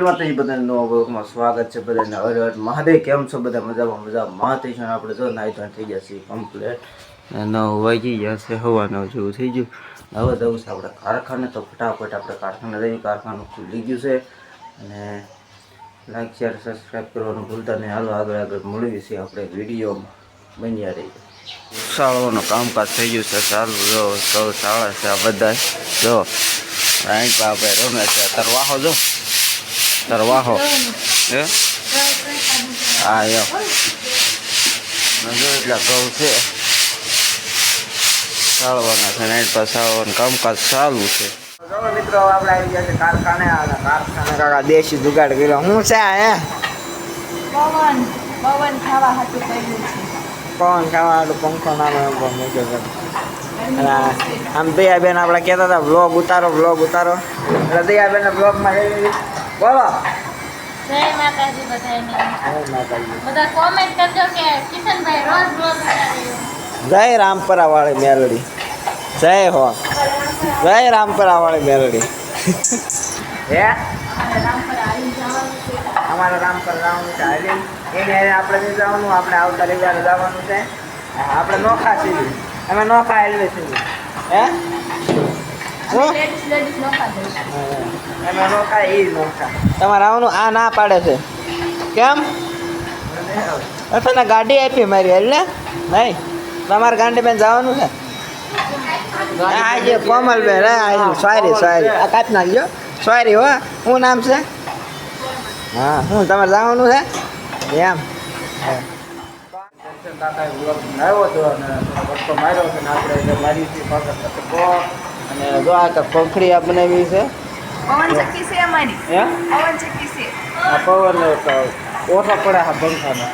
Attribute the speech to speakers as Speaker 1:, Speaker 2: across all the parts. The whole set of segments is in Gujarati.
Speaker 1: માતાજી બધાને નવા બ્લોગમાં સ્વાગત છે બધાને. હર હર મહાદેવ, કેમ છો બધા? મજામાં મજા મહાદેવ છે આપણે જો નાઈ ધોઈને થઈ ગયા છીએ કમ્પ્લેટ નવ વાગી ગયા છે, હવા જેવું થઈ ગયું. હવે જવું છે આપણે કારખાને. તો ફટાફટ આપણે કારખાને જઈએ. કારખાનું ખુલી ગયું છે. અને લાઈક શેર સબસ્ક્રાઈબ કરવાનું ભૂલતા નહીં. હાલો, આગળ આગળ મળીએ છીએ આપણે વિડીયોમાં. બન્યા રહી શાળાઓનું કામકાજ થઈ ગયું છે. ચાલુ જો સૌ શાળા છે આ બધા. જો, રાઈટ આપણે રમે છે. તરવાહો જો. તરવાહો હે હા યો જો એટલા ઘઉં છે સાળવાના છે નાઈટ પર સાળવાનું કામકાજ ચાલુ છે મિત્રો આપણે આવી ગયા છે કારખાને કારખાને કાકા દેશી જુગાડ કર્યો હું છે હે
Speaker 2: પવન પવન ખાવા હાટું કર્યું છે
Speaker 1: પવન ખાવાનું પંખો નાનો એમ મૂક્યો છે અને આમ દયાબેન આપણે કહેતા હતા બ્લોગ ઉતારો બ્લોગ ઉતારો એટલે દયાબેન બ્લોગમાં બોલો.
Speaker 2: જય માતાજી બધાને.
Speaker 1: જય માતાજી.
Speaker 2: બધા કોમેન્ટ કરજો કે કિશનભાઈ રોજ બ્લોગ
Speaker 1: જય રામપરા વાળી મેલડી. જય હો. જય રામપરા વાળી મેલડી. હે?
Speaker 2: અમારે રામપર આવી જવાનું છે.
Speaker 1: અમારે રામપર જવાનું છે. હાલી. એને આપણે નહીં જવાનું આપણે આવતા રવિવારે જવાનું છે. આપણે નોખા છીએ અમે નોખા એલવે છીએ હે? તમારે આવવાનું આ ના પાડે છે. કેમ? તને ગાડી આપી મારી એટલે નહીં. તમારે ગાંડી બેન જવાનું છે. આજે કોમલબેન હે સોરી સોરી આ કાપ નાખજો. સોરી હો. શું નામ છે? હા હું તમારે જવાનું છે? એમ. આવ્યો હતો અને માર્યો મારી અને જો આ તો પંખડી આ બનાવી છે.
Speaker 2: પવન ચક્કી છે અમારી.
Speaker 1: હે?
Speaker 2: પવન ચક્કી છે.
Speaker 1: આ પવન ઓછા પડે આ પંખાના.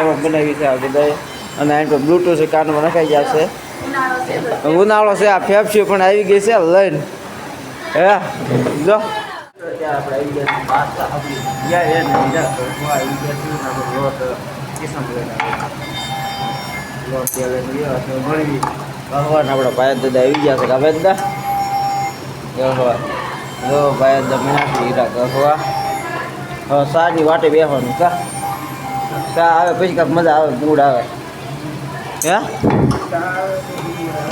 Speaker 1: એમાં બનાવી છે આ બધા અને આ તો બ્લૂટૂથ કાનમાં નખાઈ ગયા છે.
Speaker 2: ઉનાળો છે
Speaker 1: ઉનાળો છે આ ફેફસી પણ આવી ગઈ છે લઈને. હે? જો. આપણે ભગવાન આપણા ભાઈ દાદા આવી ગયા છે કે દાદા ગહવા જો ભાઈ દાદા મીનાક્ષી હીરા ગહવા હવે સાની વાટે બેસવાનું કા? સા આવે પછી મજા આવે, મૂડ આવે. હે?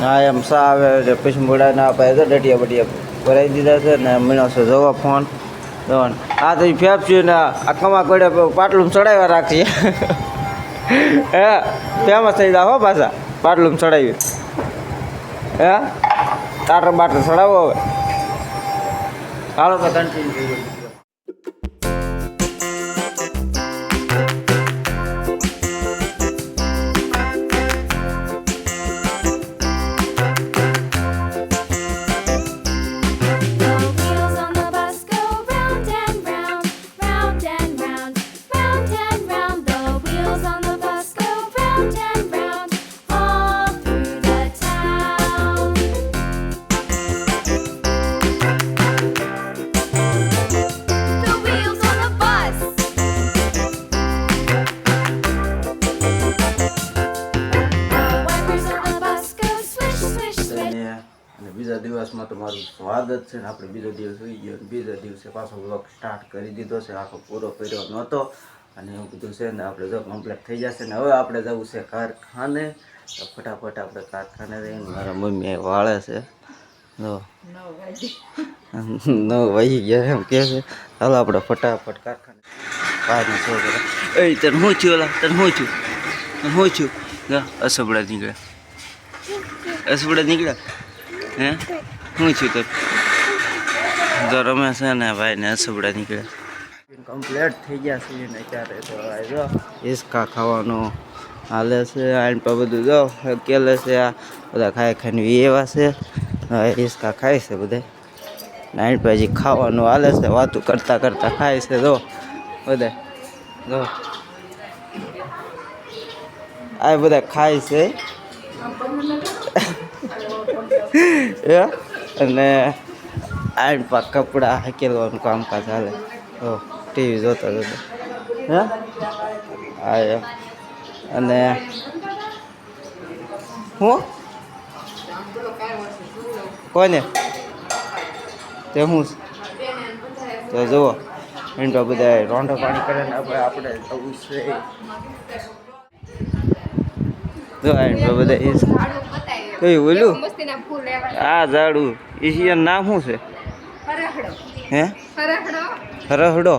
Speaker 1: હા, એમ સા આવે પછી મોડા ના અપાય તો ડટિયા બટિયા ભરાઈ દીધા છે ને મીણો છે જોવા ફોન આ તો ફેફસી ને આ કમા કોડે પાટલું ચડાવ્યા રાખીએ. હે? ફેમસ થઈ જાવ હો પાછા, પાટલું ચડાવી હે? તાર બાટર ચડાવો હવે. હાલો તમારું સ્વાગત છે ને આપણે બીજો દિવસ હોઈ ગયો અને બીજા દિવસે પાછો બ્લોગ સ્ટાર્ટ કરી દીધો છે આખો પૂરો કર્યો નહોતો. અને એવું બધું છે ને આપણે જો કમ્પ્લીટ થઈ જશે ને હવે આપણે જવું છે કારખાને. તો ફટાફટ આપણે કારખાને રહીને મારા મમ્મી અહીં વાળે છે. જો. નવ વાગી ગયા એમ કહે છે. ચાલો આપણે ફટાફટ કારખાને. બહારનું શો કરે એ તને શું થયું ઓલા? તને શું થયું? તને શું થયું? જા અસબડા નીકળ્યા. અસબડા નીકળ્યા? હે? શું થયું તો જો રમે છે ને ભાઈ ને સુબડા નીકળ્યા કમ્પ્લીટ થઈ ગયા છે ને અત્યારે તો જો હિસકા ખાવાનું હાલે છે, આઈન પર બધું જો કેલે છે આ, બધા ખાઈ ખાઈને એવા છે. હિસકા ખાય છે બધા. નાઈટ પર ખાવાનું હાલે છે, વાતું કરતાં કરતાં ખાય છે, જો, બધા. જો. આ બધા ખાય છે. અને આઈન પાક કપડાં કામ કામકાજ હાલે. તો ટીવી જોતા જોતા હે? હા એમ અને હું? કોને તે હું તો જુઓ. તો બધા રોંઢો પાણી કરે ને આપણે આપણે જવું છે. જો તો બધા કયું બોલું ઓલું?
Speaker 2: મસ્તીના ફૂલ
Speaker 1: આ ઝાડું. એ નામ શું છે? હે? હરહડો?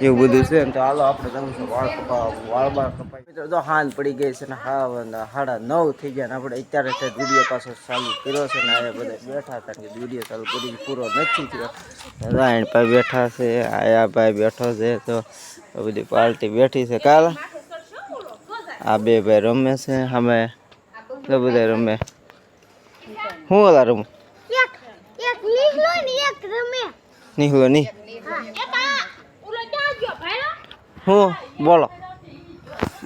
Speaker 1: એવું બધું છે તો હાલો આપણે છે વાળ કપા વાળ બાળ કપાઈ. જો હાલ પડી ગઈ છે ને હા સાડા નવ થઈ ગયા ને આપણે અત્યારે છે વીડિયો પાછો ચાલુ કર્યો છે ને આ બધા બેઠા હતા કે વીડિયો ચાલુ કરી પૂરો નથી થયો. રાયણ ભાઈ બેઠા છે, આયા ભાઈ બેઠો છે, તો બધી પાર્ટી બેઠી છે. કાલ આ બે ભાઈ રમે છે, અમે તો બધા રમે. હું ઓલા રમું?
Speaker 3: નીકળો
Speaker 1: નહીં
Speaker 3: હા
Speaker 1: બોલો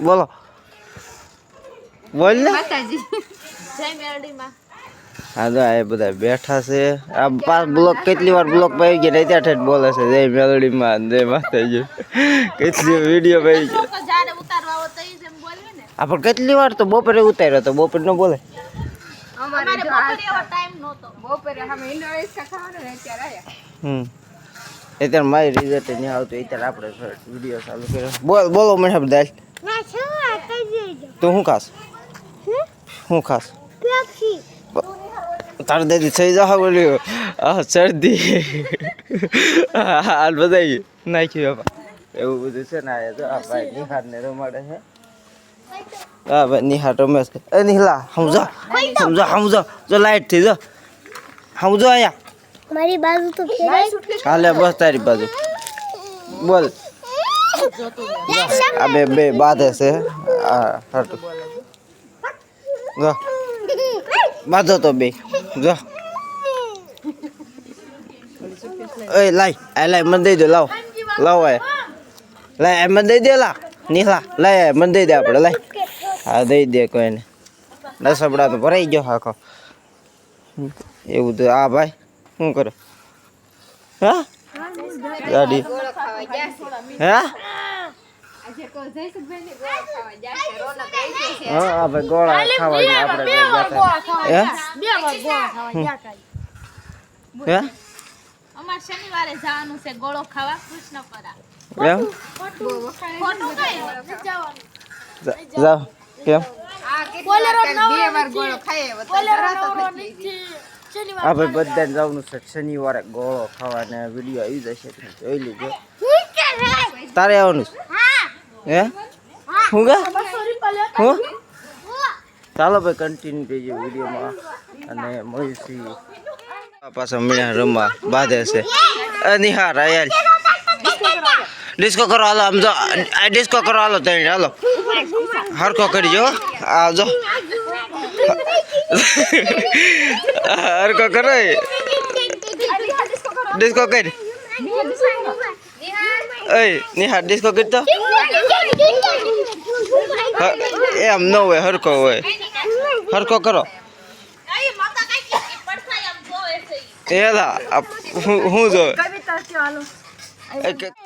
Speaker 1: બોલો બોલ ને હા તો આ બધા બેઠા છે. આ પાસ બ્લોક કેટલી વાર બ્લોક પાઈ ગયા ને ત્યાં બોલે છે. જય મેલડીમાં જય માતાજી. કેટલી વીડિયો પાઈ ગયા
Speaker 3: આપણે જારે ઉતારવા આવો તો ઈ જેમ બોલવે ને.
Speaker 1: આ પણ કેટલી વાર તો બપોરે ઉતાર્યો તો બપોર ન બોલે.
Speaker 2: અમારે
Speaker 3: બપોરે ટાઈમ નહોતો.
Speaker 2: બપોરે અમે ઇન્ડો રિક્ષા ખાવાનું ને ત્યારે
Speaker 1: હમ. અત્યારે મારી રિઝલ્ટ નહીં આવતું અત્યારે આપણે વીડિયો ચાલુ કર્યો. બોલ બોલો મને
Speaker 3: કરી
Speaker 1: તું શું ખાસ? શું ખાસ? તારે દાદી થઈ જાવ બોલ્યું. આ શરદી. હાલ બધાઈ નાખ્યું બાપા એવું બધું છે ને જો આ ભાઈ નિહાર ને રમાડે છે. હા ભાઈ નિહાર રમે છે. એ નિહલા સમજો સમજો સમજો જો લાઈટ થઈ જો. સમજો અહીંયા.
Speaker 3: મારી બાજુ તો ફેરાય
Speaker 1: હાલે બસ તારી બાજુ. બોલ. આ બે બે બાધે છે. આ હટુ. જો. બાધો તો બે. જો. એ લાઈ આ લાઈ મને દઈ દે લાવ. લાવ એ લાઈ આ મને દઈ દે લા નીલા લાઈ મને દઈ દે આપણે લાઈ હા દઈ દે કોઈને. નસબડા તો ભરાઈ ગયો આખો. એવું તો આ ભાઈ. શું કરે? હા? ગાડી.
Speaker 2: ગોળો ખાવા ગયા છે
Speaker 1: હે
Speaker 2: આજે કો જયસુખભાઈ ને ગોળો ખાવા ગયા છે રોનક આવી છે
Speaker 1: હા ભાઈ ગોળા ખાવા ગયા. આપણે હે
Speaker 3: બે વાર ગોળા ખાવા ગયા કાઈ
Speaker 1: હે?
Speaker 3: અમાર શનિવારે જવાનું છે ગોળો ખાવા કૃષ્ણપરા. કઈ? જવાનું.
Speaker 1: કેમ?
Speaker 2: આ કેટલી બે વાર ગોળો ખાય તો
Speaker 1: આ ભાઈ બધાને જવાનું છે. શનિવારે ગોળો ખાવાને વીડિયો આવી જશે. જોઈ લીધો તારે આવવાનું હે. હું? ગા હું ચાલો ભાઈ કન્ટિન્યુ રહેજો વિડીયોમાં. અને મળીશું. પાછા મીણા રમવા બાંધે છે. એ નિહાર યાર. ડિસ્કો કરો હાલો આમ જો. આ ડિસ્કો કરો હાલો તઈ હાલો. હરખો કરજો આ જો હરખો કરો એ. ડિસ્કો કરી એ નિહાર ડિસ્કો કરી તો હ- એમ ન હોય હરખો હોય હરખો કરો એલા આ હું હું જો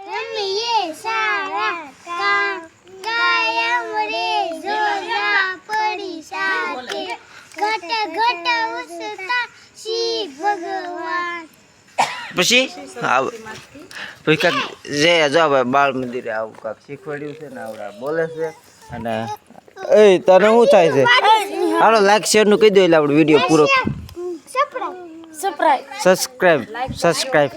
Speaker 3: રમીએ સારા કા કાયમ રે જોરા પડી સાથે ઘટ ઘટ ઉસતા શિવ ભગવાન.
Speaker 1: પછી? પછી કાંક જે જો ભાઈ બાળ મંદિરે આવું કાંક શીખવાડ્યું છે ને આવડા બોલે છે અને એ તને શું થાય છે? હાલો લાઈક શેરનું કહી દો એટલે આપણો વીડિયો પૂરો સબસ્ક્રાઈબ સબસ્ક્રાઇબ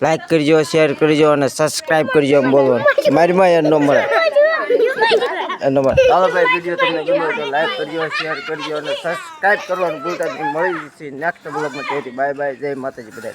Speaker 1: લાઈક કરજો શેર કરજો અને સબસ્ક્રાઇબ કરજો એમ બોલવાનું. મારી માં એનો મળે. એનો ચાલો ભાઈ વીડિયો તમને ગમ્યો તો લાઈક કરજો શેર કરજો અને સબસ્ક્રાઈબ કરવાનું ભૂલતા નહીં. મળી જશે નેક્સ્ટ બ્લોગમાં તેથી બાય બાય જય માતાજી બધા